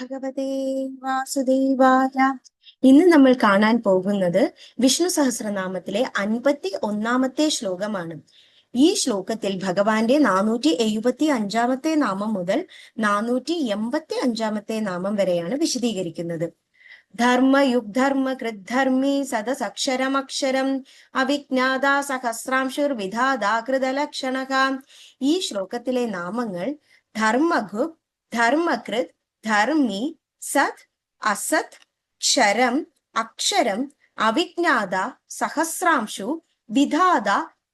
ഭഗവതേ വാസുദേവായ. ഇന്ന് നമ്മൾ കാണാൻ പോകുന്നത് വിഷ്ണു സഹസ്രനാമത്തിലെ അൻപത്തി ഒന്നാമത്തെ ശ്ലോകമാണ്. ഈ ശ്ലോകത്തിൽ ഭഗവാന്റെ നാനൂറ്റി എഴുപത്തി അഞ്ചാമത്തെ നാമം മുതൽ നാനൂറ്റി എൺപത്തി അഞ്ചാമത്തെ നാമം വരെയാണ് വിശദീകരിക്കുന്നത്. ധർമ്മ യുഗ്ധർമ്മ കൃദ്ധർമ്മി സദസക്ഷരമക്ഷരം അവിജ്ഞാത സഹസ്രാംശുർ വിധാതാകൃതലക്ഷണക ഈ ശ്ലോകത്തിലെ നാമങ്ങൾ ധർമ്മഘു ധർമ്മകൃത് ധർമ്മി സത് അസത് ക്ഷരം അക്ഷരം അവിജ്ഞാത സഹസ്രാംശു വിധാത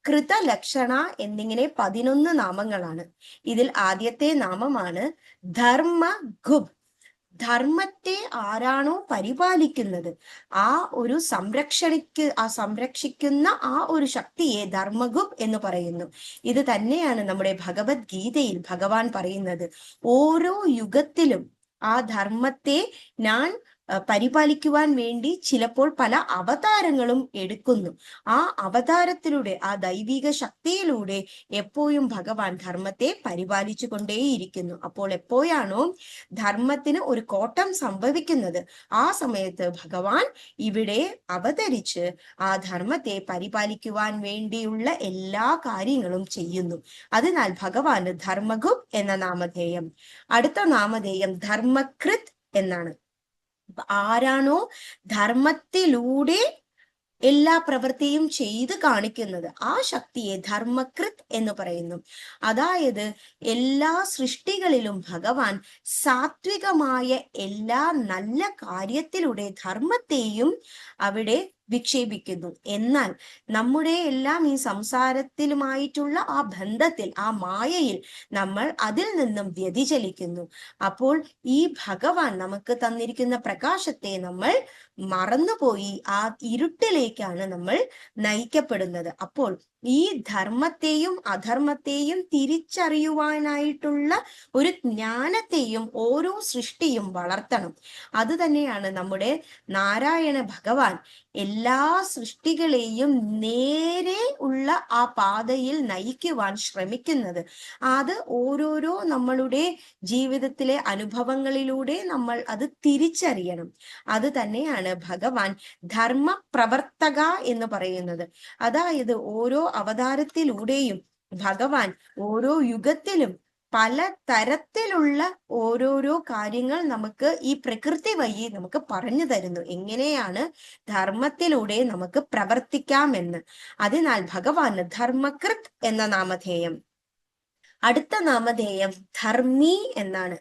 കൃതലക്ഷണ എന്നിങ്ങനെ പതിനൊന്ന് നാമങ്ങളാണ്. ഇതിൽ ആദ്യത്തെ നാമമാണ് ധർമ്മ ഗുബ്. ധർമ്മത്തെ ആരാണോ പരിപാലിക്കുന്നത്? ആ ഒരു സംരക്ഷണിക്ക് ആ സംരക്ഷിക്കുന്ന ആ ഒരു ശക്തിയെ ധർമ്മഗുബ് എന്ന് പറയുന്നു. ഇത് തന്നെയാണ് നമ്മുടെ ഭഗവത്ഗീതയിൽ ഭഗവാൻ പറയുന്നത്. ഓരോ യുഗത്തിലും ആ ധർമ്മത്തെ ഞാൻ പരിപാലിക്കുവാൻ വേണ്ടി ചിലപ്പോൾ പല അവതാരങ്ങളും എടുക്കുന്നു. ആ അവതാരത്തിലൂടെ ആ ദൈവിക ശക്തിയിലൂടെ എപ്പോഴും ഭഗവാൻ ധർമ്മത്തെ പരിപാലിച്ചു കൊണ്ടേയിരിക്കുന്നു അപ്പോൾ എപ്പോഴാണോ ധർമ്മത്തിന് ഒരു കോട്ടം സംഭവിക്കുന്നത് ആ സമയത്ത് ഭഗവാൻ ഇവിടെ അവതരിച്ച് ആ ധർമ്മത്തെ പരിപാലിക്കുവാൻ വേണ്ടിയുള്ള എല്ലാ കാര്യങ്ങളും ചെയ്യുന്നു. അതിനാൽ ഭഗവാന് ധർമ്മഗു എന്ന നാമധേയം. അടുത്ത നാമധേയം ധർമ്മകൃത് എന്നാണ്. ആരാണോ ധർമ്മത്തിലൂടെ എല്ലാ പ്രവൃത്തിയും ചെയ്ത് കാണിക്കുന്നത് ആ ശക്തിയെ ധർമ്മകൃത് എന്ന് പറയുന്നു. അതായത് എല്ലാ സൃഷ്ടികളിലും ഭഗവാൻ സാത്വികമായ എല്ലാ നല്ല കാര്യത്തിലൂടെ ധർമ്മത്തെയും അവിടെ വിക്ഷേപിക്കുന്നു. എന്നാൽ നമ്മുടെ എല്ലാം ഈ സംസാരത്തിലുമായിട്ടുള്ള ആ ബന്ധത്തിൽ ആ മായയിൽ നമ്മൾ അതിൽ നിന്നും വ്യതിചലിക്കുന്നു. അപ്പോൾ ഈ ഭഗവാൻ നമുക്ക് തന്നിരിക്കുന്ന പ്രകാശത്തെ നമ്മൾ മറന്നുപോയി ആ ഇരുട്ടിലേക്കാണ് നമ്മൾ നയിക്കപ്പെടുന്നത്. അപ്പോൾ ഈ ധർമ്മത്തെയും അധർമ്മത്തെയും തിരിച്ചറിയുവാനായിട്ടുള്ള ഒരു ജ്ഞാനത്തെയും ഓരോ സൃഷ്ടിയും വളർത്തണം. അത് തന്നെയാണ് നമ്മുടെ നാരായണ ഭഗവാൻ എല്ലാ സൃഷ്ടികളെയും നേരെ ഉള്ള ആ പാതയിൽ നയിക്കുവാൻ ശ്രമിക്കുന്നത്. അത് ഓരോരോ നമ്മളുടെ ജീവിതത്തിലെ അനുഭവങ്ങളിലൂടെ നമ്മൾ അത് തിരിച്ചറിയണം. അത് തന്നെയാണ് ഭഗവാൻ ധർമ്മ പ്രവർത്തക എന്ന് പറയുന്നത്. അതായത് ഓരോ അവതാരത്തിലൂടെയും ഭഗവാൻ ഓരോ യുഗത്തിലും പല തരത്തിലുള്ള ഓരോരോ കാര്യങ്ങൾ നമുക്ക് ഈ പ്രകൃതി വഴി നമുക്ക് പറഞ്ഞു തരുന്നു. എങ്ങനെയാണ് ധർമ്മത്തിലൂടെ നമുക്ക് പ്രവർത്തിക്കാമെന്ന്. അതിനാൽ ഭഗവാന് ധർമ്മകൃത് എന്ന നാമധേയം. അടുത്ത നാമധേയം ധർമ്മി എന്നാണ്.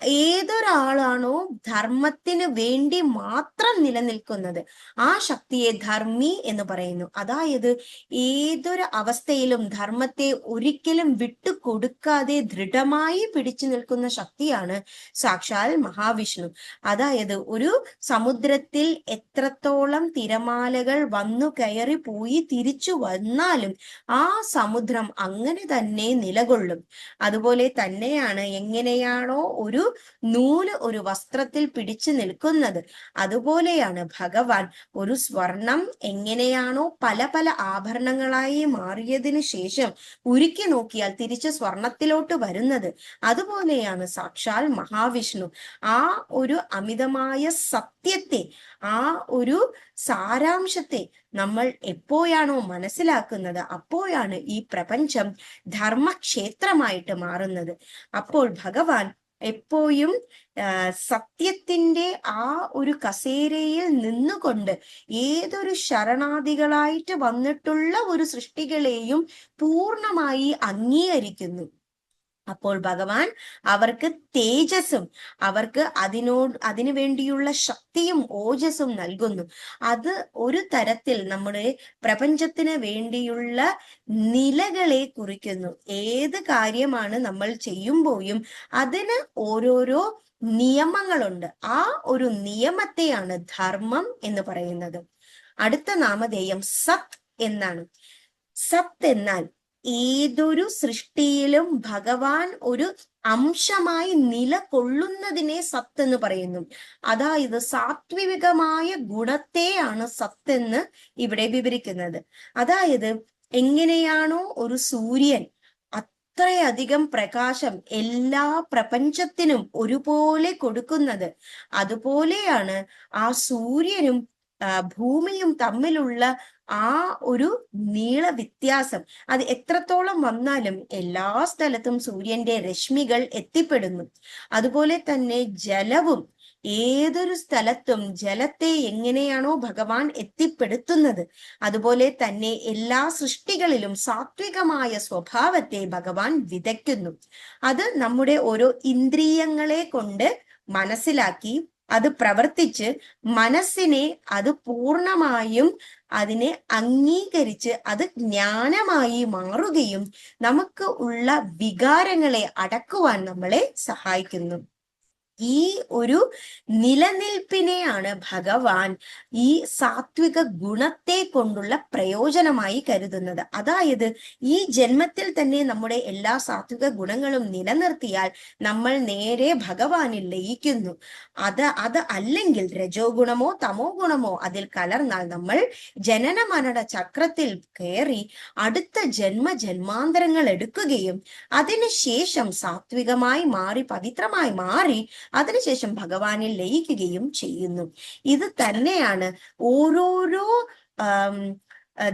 ഏതൊരാളാണോ ധർമ്മത്തിന് വേണ്ടി മാത്രം നിലനിൽക്കുന്നത്? ആ ശക്തിയെ ധർമ്മി എന്ന് പറയുന്നു. അതായത് ഏതൊരു അവസ്ഥയിലും ധർമ്മത്തെ ഒരിക്കലും വിട്ടു കൊടുക്കാതെ ദൃഢമായി പിടിച്ചു നിൽക്കുന്ന ശക്തിയാണ് സാക്ഷാൽ മഹാവിഷ്ണു. അതായത് ഒരു സമുദ്രത്തിൽ എത്രത്തോളം തിരമാലകൾ വന്നു കയറി പോയി തിരിച്ചു വന്നാലും ആ സമുദ്രം അങ്ങനെ തന്നെ നിലകൊള്ളും. അതുപോലെ തന്നെയാണ് എങ്ങനെയാണോ ഒരു നൂൽ ഒരു വസ്ത്രത്തിൽ പിടിച്ചു നിൽക്കുന്നത്. അതുപോലെയാണ് ഭഗവാൻ ഒരു സ്വർണം എങ്ങനെയാണോ പല പല ആഭരണങ്ങളായി മാറിയതിനു ശേഷം ഉരുക്കി നോക്കിയാൽ തിരിച്ച് സ്വർണത്തിലോട്ട് വരുന്നത്. അതുപോലെയാണ് സാക്ഷാൽ മഹാവിഷ്ണു. ആ ഒരു അമിതമായ സത്യത്തെ ആ ഒരു സാരാംശത്തെ നമ്മൾ എപ്പോഴാണോ മനസ്സിലാക്കുന്നത് അപ്പോഴാണ് ഈ പ്രപഞ്ചം ധർമ്മക്ഷേത്രമായിട്ട് മാറുന്നത്. അപ്പോൾ ഭഗവാൻ എപ്പോഴും സത്യത്തിന്റെ ആ ഒരു കസേരയിൽ നിന്നുകൊണ്ട് ഏതൊരു ശരണാദികളായിട്ട് വന്നിട്ടുള്ള ഒരു സൃഷ്ടികളെയും പൂർണമായി അംഗീകരിക്കുന്നു. അപ്പോൾ ഭഗവാൻ അവർക്ക് തേജസ്സും അവർക്ക് അതിനോട് അതിനു വേണ്ടിയുള്ള ശക്തിയും ഓജസ്സും നൽകുന്നു. അത് ഒരു തരത്തിൽ നമ്മുടെ പ്രപഞ്ചത്തിന് വേണ്ടിയുള്ള നിലകളെ കുറിക്കുന്നു. ഏത് കാര്യമാണ് നമ്മൾ ചെയ്യുമ്പോഴും അതിന് ഓരോരോ നിയമങ്ങളുണ്ട്. ആ ഒരു നിയമത്തെയാണ് ധർമ്മം എന്ന് പറയുന്നത്. അടുത്ത നാമധേയം സത് എന്നാണ്. സത് എന്നാൽ ഏതൊരു സൃഷ്ടിയിലും ഭഗവാൻ ഒരു അംശമായി നിലകൊള്ളുന്നതിനെ സത്ത് എന്ന് പറയുന്നു. അതായത് സാത്വികമായ ഗുണത്തെയാണ് സത്ത് എന്ന് ഇവിടെ വിവരിക്കുന്നത്. അതായത് എങ്ങനെയാണോ ഒരു സൂര്യൻ അത്രയധികം പ്രകാശം എല്ലാ പ്രപഞ്ചത്തിനും ഒരുപോലെ കൊടുക്കുന്നത്. അതുപോലെയാണ് ആ സൂര്യനും ഭൂമിയും തമ്മിലുള്ള ആ ഒരു നീള വ്യത്യാസം. അത് എത്രത്തോളം വന്നാലും എല്ലാ സ്ഥലത്തും സൂര്യന്റെ രശ്മികൾ എത്തിപ്പെടുന്നു. അതുപോലെ തന്നെ ജലവും ഏതൊരു സ്ഥലത്തും ജലത്തെ എങ്ങനെയാണോ ഭഗവാൻ എത്തിപ്പെടുത്തുന്നത്. അതുപോലെ തന്നെ എല്ലാ സൃഷ്ടികളിലും സാത്വികമായ സ്വഭാവത്തെ ഭഗവാൻ വിതയ്ക്കുന്നു. അത് നമ്മുടെ ഓരോ ഇന്ദ്രിയങ്ങളെ കൊണ്ട് മനസ്സിലാക്കി അത് പ്രവർത്തിച്ച് മനസ്സിനെ അത് പൂർണമായും അതിനെ അംഗീകരിച്ച് അത് ജ്ഞാനമായി മാറുകയും നമുക്ക് ഉള്ള വികാരങ്ങളെ അടക്കുവാൻ നമ്മളെ സഹായിക്കുന്നു. ഈ ഒരു നിലനിൽപ്പിനെയാണ് ഭഗവാൻ ഈ സാത്വിക ഗുണത്തെ കൊണ്ടുള്ള പ്രയോജനമായി കരുതുന്നത്. അതായത് ഈ ജന്മത്തിൽ തന്നെ നമ്മുടെ എല്ലാ സാത്വിക ഗുണങ്ങളും നിലനിർത്തിയാൽ നമ്മൾ നേരെ ഭഗവാനിൽ ലയിക്കുന്നു. അത് അത് അല്ലെങ്കിൽ രജോ ഗുണമോ തമോ ഗുണമോ അതിൽ കലർന്നാൽ നമ്മൾ ജനന മരണ ചക്രത്തിൽ കയറി അടുത്ത ജന്മ ജന്മാന്തരങ്ങൾ എടുക്കുകയും അതിനുശേഷം സാത്വികമായി മാറി പവിത്രമായി മാറി അതിനുശേഷം ഭഗവാനിൽ ലയിക്കുകയും ചെയ്യുന്നു. ഇത് തന്നെയാണ് ഓരോരോ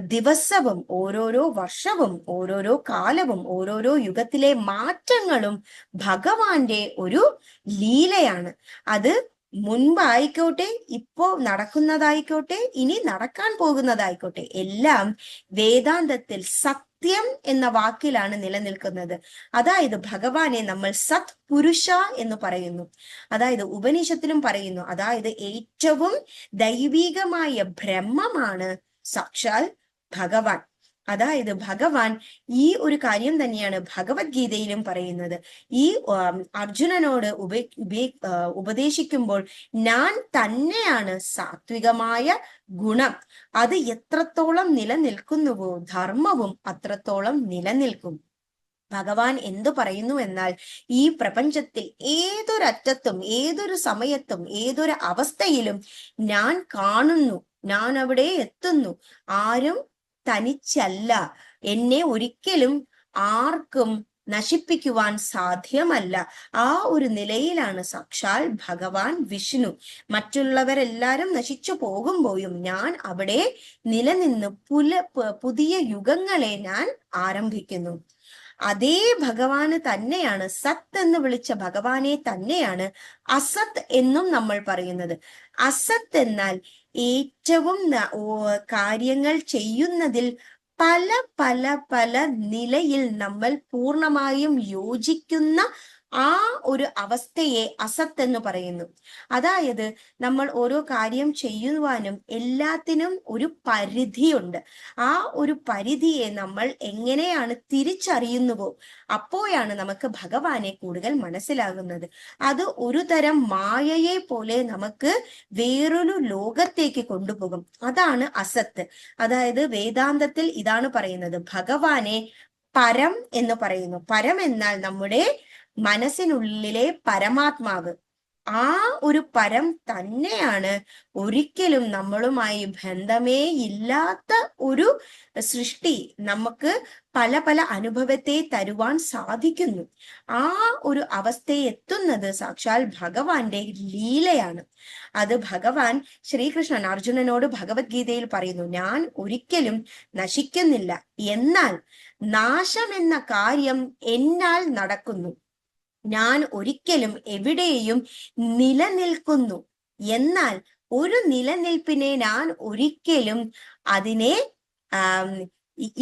ദിവസവും ഓരോരോ വർഷവും ഓരോരോ കാലവും ഓരോരോ യുഗത്തിലെ മാറ്റങ്ങളും ഭഗവാന്റെ ഒരു ലീലയാണ്. അത് മുൻപായിക്കോട്ടെ ഇപ്പോ നടക്കുന്നതായിക്കോട്ടെ ഇനി നടക്കാൻ പോകുന്നതായിക്കോട്ടെ എല്ലാം വേദാന്തത്തിൽ സത്യം എന്ന വാക്കിലാണ് നിലനിൽക്കുന്നത്. അതായത് ഭഗവാനെ നമ്മൾ സത് പുരുഷ എന്ന് പറയുന്നു. അതായത് ഉപനിഷത്തിലും പറയുന്നു. അതായത് ഏറ്റവും ദൈവികമായ ബ്രഹ്മമാണ്. സാക്ഷാൽ ഭഗവാൻ. അതായത് ഭഗവാൻ ഈ ഒരു കാര്യം തന്നെയാണ് ഭഗവത്ഗീതയിലും പറയുന്നത്. ഈ അർജുനനോട് ഉപ ഉപേ ഉപദേശിക്കുമ്പോൾ ഞാൻ തന്നെയാണ് സാത്വികമായ ഗുണം. അത് എത്രത്തോളം നിലനിൽക്കുന്നുവോ ധർമ്മവും അത്രത്തോളം നിലനിൽക്കും. ഭഗവാൻ എന്തു പറയുന്നു എന്നാൽ ഈ പ്രപഞ്ചത്തിൽ ഏതൊരറ്റത്തും ഏതൊരു സമയത്തും ഏതൊരു അവസ്ഥയിലും ഞാൻ കാണുന്നു. ഞാൻ അവിടെ എത്തുന്നു. ആരും തനിച്ചല്ല. എന്നെ ഒരിക്കലും ആർക്കും നശിപ്പിക്കുവാൻ സാധ്യമല്ല. ആ ഒരു നിലയിലാണ് സാക്ഷാൽ ഭഗവാൻ വിഷ്ണു. മറ്റുള്ളവരെല്ലാരും നശിച്ചു പോകുമ്പോഴും ഞാൻ അവിടെ നിലനിന്ന് പുല പുതിയ യുഗങ്ങളെ ഞാൻ ആരംഭിക്കുന്നു. അതേ ഭഗവാന് തന്നെയാണ് സത്ത് എന്ന് വിളിച്ച ഭഗവാനെ തന്നെയാണ് അസത്ത് എന്നും നമ്മൾ പറയുന്നത്. അസത്ത് എന്നാൽ ഏറ്റവും കാര്യങ്ങൾ ചെയ്യുന്നതിൽ പല പല പല നിലയിൽ നമ്മൾ പൂർണമായും യോജിക്കുന്ന ആ ഒരു അവസ്ഥയെ അസത്ത് എന്ന് പറയുന്നു. അതായത് നമ്മൾ ഓരോ കാര്യം ചെയ്യുവാനും എല്ലാത്തിനും ഒരു പരിധിയുണ്ട്. ആ ഒരു പരിധിയെ നമ്മൾ എങ്ങനെയാണ് തിരിച്ചറിയുന്നുവോ അപ്പോഴാണ് നമുക്ക് ഭഗവാനെ കൂടുതൽ മനസ്സിലാകുന്നത്. അത് ഒരു തരം മായയെ പോലെ നമുക്ക് വേറൊരു ലോകത്തേക്ക് കൊണ്ടുപോകും. അതാണ് അസത്ത്. അതായത് വേദാന്തത്തിൽ ഇതാണ് പറയുന്നത്. ഭഗവാനെ പരം എന്ന് പറയുന്നു. പരം എന്നാൽ നമ്മുടെ മനസ്സിനുള്ളിലെ പരമാത്മാവ്. ആ ഒരു പരം തന്നെയാണ് ഒരിക്കലും നമ്മളുമായി ബന്ധമേ ഇല്ലാത്ത ഒരു സൃഷ്ടി നമുക്ക് പല പല അനുഭവത്തെ തരുവാൻ സാധിക്കുന്നു. ആ ഒരു അവസ്ഥയെ എത്തുന്നത് സാക്ഷാൽ ഭഗവാന്റെ ലീലയാണ്. അത് ഭഗവാൻ ശ്രീകൃഷ്ണൻ അർജുനനോട് ഭഗവത്ഗീതയിൽ പറയുന്നു ഞാൻ ഒരിക്കലും നശിക്കുന്നില്ല. എന്നാൽ നാശം എന്ന കാര്യം എന്നാൽ നടക്കുന്നു. ഞാൻ ഒരിക്കലും എവിടെയും നിലനിൽക്കുന്നു. എന്നാൽ ഒരു നിലനിൽപ്പിനെ ഞാൻ ഒരിക്കലും അതിനെ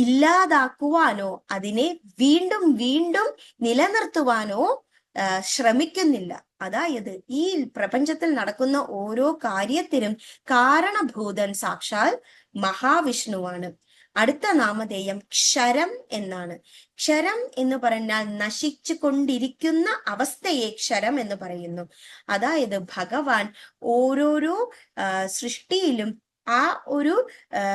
ഇല്ലാതാക്കുവാനോ അതിനെ വീണ്ടും വീണ്ടും നിലനിർത്തുവാനോ ശ്രമിക്കുന്നില്ല. അതായത് ഈ പ്രപഞ്ചത്തിൽ നടക്കുന്ന ഓരോ കാര്യത്തിനും കാരണഭൂതൻ സാക്ഷാൽ മഹാവിഷ്ണുവാണ്. അടുത്ത നാമധേയം ക്ഷരം എന്നാണ്. ക്ഷരം എന്ന് പറഞ്ഞാൽ നശിച്ചു കൊണ്ടിരിക്കുന്ന അവസ്ഥയെ ക്ഷരം എന്ന് പറയുന്നു. അതായത് ഭഗവാൻ ഓരോരോ സൃഷ്ടിയിലും ആ ഒരു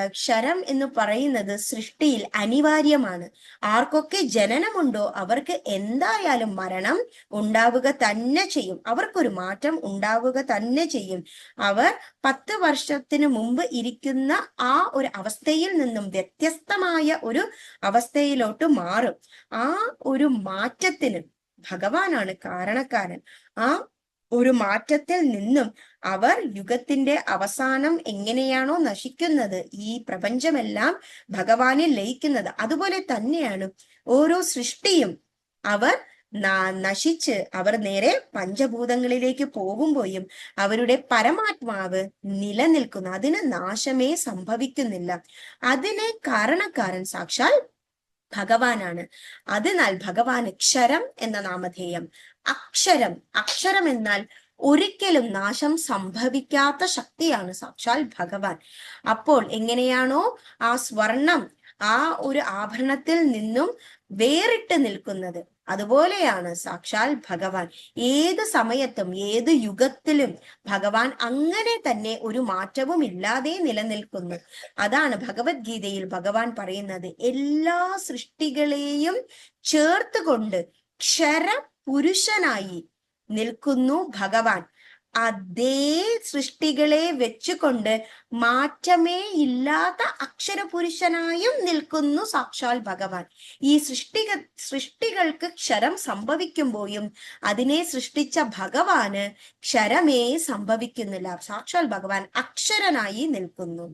ക്ഷരം എന്ന് പറയുന്നത് സൃഷ്ടിയിൽ അനിവാര്യമാണ്. ആർക്കൊക്കെ ജനനമുണ്ടോ അവർക്ക് എന്തായാലും മരണം ഉണ്ടാവുക തന്നെ ചെയ്യും. അവർക്കൊരു മാറ്റം ഉണ്ടാവുക തന്നെ ചെയ്യും. അവർ പത്ത് വർഷത്തിന് മുമ്പ് ഇരിക്കുന്ന ആ ഒരു അവസ്ഥയിൽ നിന്നും വ്യത്യസ്തമായ ഒരു അവസ്ഥയിലോട്ട് മാറും. ആ ഒരു മാറ്റത്തിന് ഭഗവാനാണ് കാരണക്കാരൻ. ആ ഒരു മാറ്റത്തിൽ നിന്നും അവർ യുഗത്തിന്റെ അവസാനം എങ്ങനെയാണോ നശിക്കുന്നത് ഈ പ്രപഞ്ചമെല്ലാം ഭഗവാനിൽ ലയിക്കുന്നത്. അതുപോലെ തന്നെയാണ് ഓരോ സൃഷ്ടിയും അവർ നശിച്ച് അവർ നേരെ പഞ്ചഭൂതങ്ങളിലേക്ക് പോകുമ്പോഴും അവരുടെ പരമാത്മാവ് നിലനിൽക്കുന്നു. അതിന് നാശമേ സംഭവിക്കുന്നില്ല. അതിനെ കാരണക്കാരൻ സാക്ഷാൽ ഭഗവാനാണ്. അതിനാൽ ഭഗവാന് ക്ഷരം എന്ന നാമധേയം. അക്ഷരം. അക്ഷരം എന്നാൽ ഒരിക്കലും നാശം സംഭവിക്കാത്ത ശക്തിയാണ് സാക്ഷാൽ ഭഗവാൻ. അപ്പോൾ എങ്ങനെയാണോ ആ സ്വർണം ആ ഒരു ആഭരണത്തിൽ നിന്നും വേറിട്ട് നിൽക്കുന്നത്. അതുപോലെയാണ് സാക്ഷാൽ ഭഗവാൻ. ഏത് സമയത്തും ഏത് യുഗത്തിലും ഭഗവാൻ അങ്ങനെ തന്നെ ഒരു മാറ്റവും ഇല്ലാതെ നിലനിൽക്കുന്നു. അതാണ് ഭഗവത്ഗീതയിൽ ഭഗവാൻ പറയുന്നത്. എല്ലാ സൃഷ്ടികളെയും ചേർത്തുകൊണ്ട് ക്ഷര പുരുഷനായി നിൽക്കുന്നു ഭഗവാൻ. അതേ സൃഷ്ടികളെ വെച്ചുകൊണ്ട് മാറ്റമേ ഇല്ലാത്ത അക്ഷരപുരുഷനായും നിൽക്കുന്നു സാക്ഷാൽ ഭഗവാൻ. ഈ സൃഷ്ടിക സൃഷ്ടികൾക്ക് ക്ഷരം സംഭവിക്കുമ്പോഴും അതിനെ സൃഷ്ടിച്ച ഭഗവാന് ക്ഷരമേ സംഭവിക്കുന്നില്ല. സാക്ഷാൽ ഭഗവാൻ അക്ഷരനായി നിൽക്കുന്നു.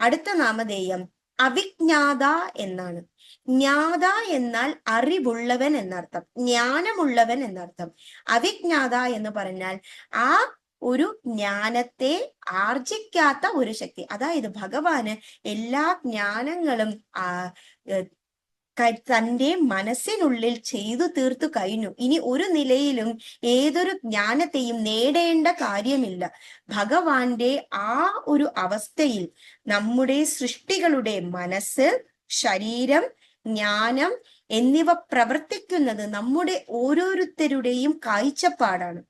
അടുത്ത നാമധേയം അവിജ്ഞാത എന്നാണ്. ജ്ഞാത എന്നാൽ അറിവുള്ളവൻ എന്നർത്ഥം. ജ്ഞാനമുള്ളവൻ എന്നർത്ഥം. അവിജ്ഞാത എന്ന് പറഞ്ഞാൽ ആ ഒരു ജ്ഞാനത്തെ ആർജിക്കാത്ത ഒരു ശക്തി. അതായത് ഭഗവാന് എല്ലാ ജ്ഞാനങ്ങളും ആ തന്റെ മനസ്സിനുള്ളിൽ ചെയ്തു തീർത്തു കഴിഞ്ഞു. ഇനി ഒരു നിലയിലും ഏതൊരു ജ്ഞാനത്തെയും നേടേണ്ട കാര്യമില്ല. ഭഗവാന്റെ ആ ഒരു അവസ്ഥയിൽ നമ്മുടെ സൃഷ്ടികളുടെ മനസ്സ് ശരീരം ജ്ഞാനം എന്നിവ പ്രവർത്തിക്കുന്നത് നമ്മുടെ ഓരോരുത്തരുടെയും കാഴ്ചപ്പാടാണ്.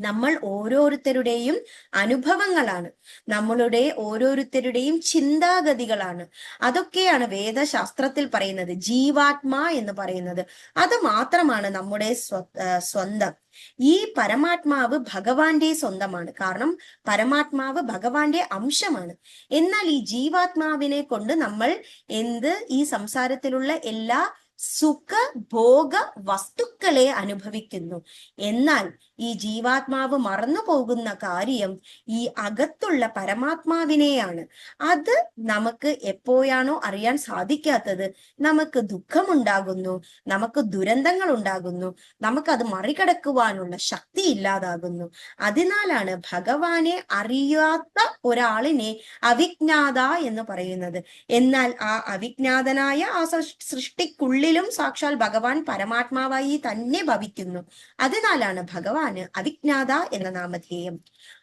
നമ്മൾ ഓരോരുത്തരുടെയും അനുഭവങ്ങളാണ്. നമ്മളുടെ ഓരോരുത്തരുടെയും ചിന്താഗതികളാണ്. അതൊക്കെയാണ് വേദശാസ്ത്രത്തിൽ പറയുന്നത്. ജീവാത്മാ എന്ന് പറയുന്നത്. അത് മാത്രമാണ് നമ്മുടെ സ്വ സ്വന്തം. ഈ പരമാത്മാവ് ഭഗവാന്റെ സ്വന്തമാണ്. കാരണം പരമാത്മാവ് ഭഗവാന്റെ അംശമാണ്. എന്നാൽ ഈ ജീവാത്മാവിനെ കൊണ്ട് നമ്മൾ എന്ത് ഈ സംസാരത്തിലുള്ള എല്ലാ സുഖ ഭോഗ വസ്തുക്കളെ അനുഭവിക്കുന്നു. എന്നാൽ ഈ ജീവാത്മാവ് മറന്നു പോകുന്ന കാര്യം ഈ അകത്തുള്ള പരമാത്മാവിനെയാണ്. അത് നമുക്ക് എപ്പോഴാണോ അറിയാൻ സാധിക്കാത്തത് നമുക്ക് ദുഃഖമുണ്ടാകുന്നു നമുക്ക് ദുരന്തങ്ങൾ ഉണ്ടാകുന്നു നമുക്കത് മറികടക്കുവാനുള്ള ശക്തി ഇല്ലാതാകുന്നു. അതിനാലാണ് ഭഗവാനെ അറിയാത്ത ഒരാളിനെ അവിജ്ഞാത എന്ന് പറയുന്നത്. എന്നാൽ ആ അവിജ്ഞാതനായ ആ സൃഷ്ടിക്കുള്ളിലും സാക്ഷാൽ ഭഗവാൻ പരമാത്മാവായി തന്നെ ഭവിക്കുന്നു. അതിനാലാണ് ഭഗവാന് അവിജ്ഞാത എന്ന നാമധേയം.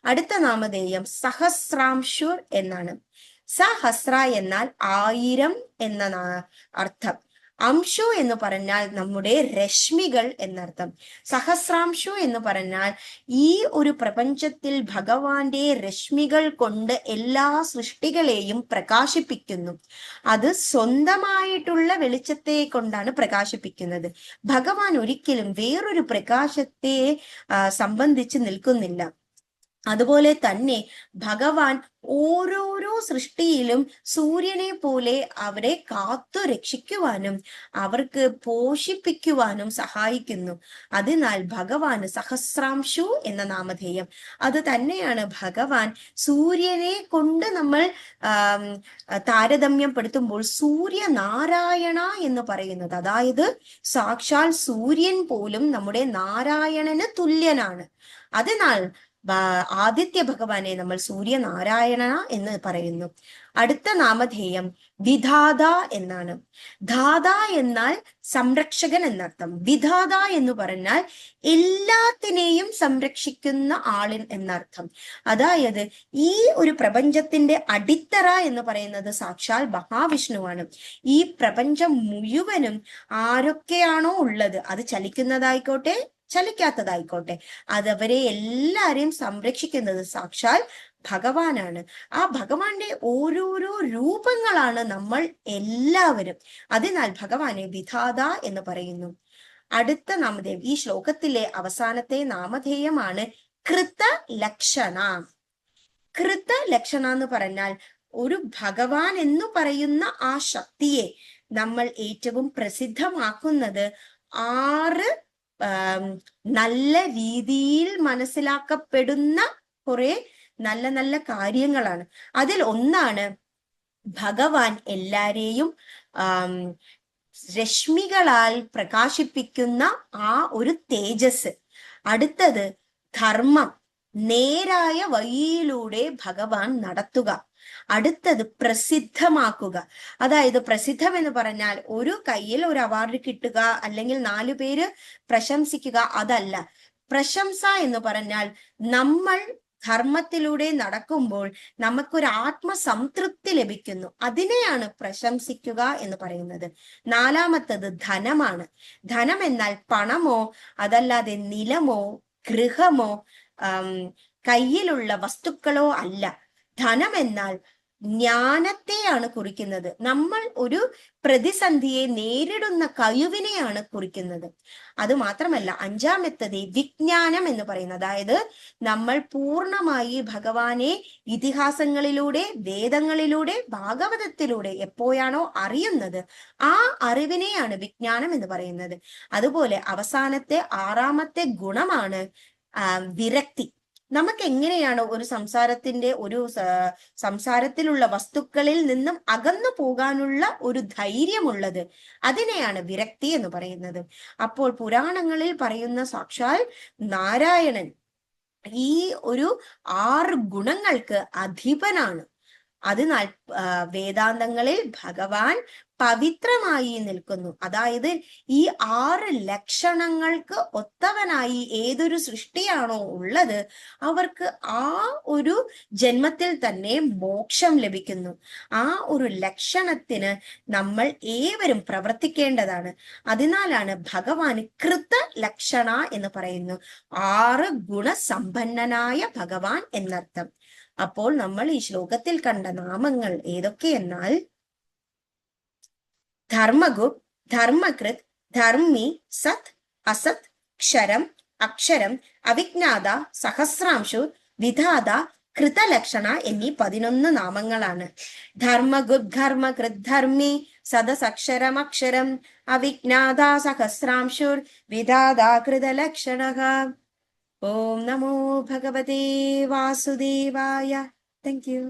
അടുത്ത നാമധേയം സഹസ്രാംശുർ എന്നാണ്. സഹസ്ര എന്നാൽ ആയിരം എന്ന അർത്ഥം. അംശു എന്ന് പറഞ്ഞാൽ നമ്മുടെ രശ്മികൾ എന്നർത്ഥം. സഹസ്രാംശു എന്ന് പറഞ്ഞാൽ ഈ ഒരു പ്രപഞ്ചത്തിൽ ഭഗവാന്റെ രശ്മികൾ കൊണ്ട് എല്ലാ സൃഷ്ടികളെയും പ്രകാശിപ്പിക്കുന്നു. അത് സ്വന്തമായിട്ടുള്ള വെളിച്ചത്തെ കൊണ്ടാണ് പ്രകാശിപ്പിക്കുന്നത്. ഭഗവാൻ ഒരിക്കലും വേറൊരു പ്രകാശത്തെ സംബന്ധിച്ച് നിൽക്കുന്നില്ല. അതുപോലെ തന്നെ ഭഗവാൻ ഓരോരോ സൃഷ്ടിയിലും സൂര്യനെ പോലെ അവരെ കാത്തു രക്ഷിക്കുവാനും അവർക്ക് പോഷിപ്പിക്കുവാനും സഹായിക്കുന്നു. അതിനാൽ ഭഗവാന് സഹസ്രാംശു എന്ന നാമധേയം. അത് തന്നെയാണ് ഭഗവാൻ സൂര്യനെ കൊണ്ട് നമ്മൾ താരതമ്യം താരതമ്യപ്പെടുത്തുമ്പോൾ സൂര്യനാരായണ എന്ന് പറയുന്നത്. അതായത് സാക്ഷാൽ സൂര്യൻ പോലും നമ്മുടെ നാരായണന് തുല്യനാണ്. അതിനാൽ ആദിത്യ ഭഗവാനെ നമ്മൾ സൂര്യനാരായണ എന്ന് പറയുന്നു. അടുത്ത നാമധേയം വിധാത എന്നാണ്. ധാത എന്നാൽ സംരക്ഷകൻ എന്നർത്ഥം. വിധാത എന്ന് പറഞ്ഞാൽ എല്ലാത്തിനെയും സംരക്ഷിക്കുന്ന ആളിൻ എന്നർത്ഥം. അതായത് ഈ ഒരു പ്രപഞ്ചത്തിന്റെ അടിത്തറ എന്ന് പറയുന്നത് സാക്ഷാൽ മഹാവിഷ്ണുവാണ്. ഈ പ്രപഞ്ചം മുഴുവനും ആരൊക്കെയാണോ ഉള്ളത് അത് ചലിക്കുന്നതായിക്കോട്ടെ ചലിക്കാത്തതായിക്കോട്ടെ അതവരെ എല്ലാരെയും സംരക്ഷിക്കുന്നത് സാക്ഷാൽ ഭഗവാനാണ്. ആ ഭഗവാന്റെ ഓരോരോ രൂപങ്ങളാണ് നമ്മൾ എല്ലാവരും. അതിനാൽ ഭഗവാനെ വിധാത എന്ന് പറയുന്നു. അടുത്ത നാമധേയം. ഈ ശ്ലോകത്തിലെ അവസാനത്തെ നാമധേയമാണ് കൃത ലക്ഷണ. കൃത ലക്ഷണ എന്ന് പറഞ്ഞാൽ ഒരു ഭഗവാൻ എന്ന് പറയുന്ന ആ ശക്തിയെ നമ്മൾ ഏറ്റവും പ്രസിദ്ധമാക്കുന്നത് ആറ് നല്ല രീതിയിൽ മനസ്സിലാക്കപ്പെടുന്ന കുറെ നല്ല നല്ല കാര്യങ്ങളാണ്. അതിൽ ഒന്നാണ് ഭഗവാൻ എല്ലാരെയും രശ്മികളാൽ പ്രകാശിപ്പിക്കുന്ന ആ ഒരു തേജസ്. അടുത്തത് ധർമ്മം. നേരായ വഴിയിലൂടെ ഭഗവാൻ നടത്തുക. അടുത്തത് പ്രസിദ്ധമാക്കുക. അതായത് പ്രസിദ്ധം എന്ന് പറഞ്ഞാൽ ഒരു കയ്യിൽ ഒരു അവാർഡ് കിട്ടുക അല്ലെങ്കിൽ നാലു പേര് പ്രശംസിക്കുക അതല്ല. പ്രശംസ എന്ന് പറഞ്ഞാൽ നമ്മൾ ധർമ്മത്തിലൂടെ നടക്കുമ്പോൾ നമുക്കൊരു ആത്മസംതൃപ്തി ലഭിക്കുന്നു. അതിനെയാണ് പ്രശംസിക്കുക എന്ന് പറയുന്നത്. നാലാമത്തത് ധനമാണ്. ധനം എന്നാൽ പണമോ അതല്ലാതെ നിലമോ ഗൃഹമോ കയ്യിലുള്ള വസ്തുക്കളോ അല്ല. ധനം എന്നാൽ ജ്ഞാനത്തെയാണ് കുറിക്കുന്നത്. നമ്മൾ ഒരു പ്രതിസന്ധിയെ നേരിടുന്ന കഴിവിനെയാണ് കുറിക്കുന്നത്. അത് മാത്രമല്ല അഞ്ചാമത്തത് വിജ്ഞാനം എന്ന് പറയുന്നത്. അതായത് നമ്മൾ പൂർണമായി ഭഗവാനെ ഇതിഹാസങ്ങളിലൂടെ വേദങ്ങളിലൂടെ ഭാഗവതത്തിലൂടെ എപ്പോഴാണോ അറിയുന്നത് ആ അറിവിനെയാണ് വിജ്ഞാനം എന്ന് പറയുന്നത്. അതുപോലെ അവസാനത്തെ ആറാമത്തെ ഗുണമാണ് വിരക്തി. നമുക്ക് എങ്ങനെയാണ് ഒരു സംസാരത്തിന്റെ ഒരു സംസാരത്തിലുള്ള വസ്തുക്കളിൽ നിന്നും അകന്നു പോകാനുള്ള ഒരു ധൈര്യമുള്ളത് അതിനെയാണ് വിരക്തി എന്ന് പറയുന്നത്. അപ്പോൾ പുരാണങ്ങളിൽ പറയുന്ന സാക്ഷാൽ നാരായണൻ ഈ ഒരു ആറ് ഗുണങ്ങൾക്ക് അധിപനാണ്. ആ, വേദാന്തങ്ങളിൽ ഭഗവാൻ പവിത്രമായി നിൽക്കുന്നു. അതായത് ഈ ആറ് ലക്ഷണങ്ങൾക്ക് ഒത്തവനായി ഏതൊരു സൃഷ്ടിയാണോ ഉള്ളത് അവർക്ക് ആ ഒരു ജന്മത്തിൽ തന്നെ മോക്ഷം ലഭിക്കുന്നു. ആ ഒരു ലക്ഷണത്തിന് നമ്മൾ ഏവരും പ്രവർത്തിക്കേണ്ടതാണ്. അതിനാലാണ് ഭഗവാൻ കൃത ലക്ഷണ എന്ന് പറയുന്നു. ആറ് ഗുണസമ്പന്നനായ ഭഗവാൻ എന്നർത്ഥം. അപ്പോൾ നമ്മൾ ഈ ശ്ലോകത്തിൽ കണ്ട നാമങ്ങൾ ഏതൊക്കെയെന്നാൽ ധർമ്മഗുപ് ധർമ്മകൃത് ധർമ്മി സത് അസത് ക്ഷരം അക്ഷരം അവിജ്ഞാത സഹസ്രാംശു വിധാത കൃതലക്ഷണ എന്നീ പതിനൊന്ന് നാമങ്ങളാണ്. ധർമ്മകൃത് ധർമ്മി സദസക്ഷരമക്ഷരം അവിജ്ഞാത സഹസ്രാംശുർ വിധാത കൃതലക്ഷണ. ഓം നമോ ഭഗവതേ വാസുദേവായ. Thank you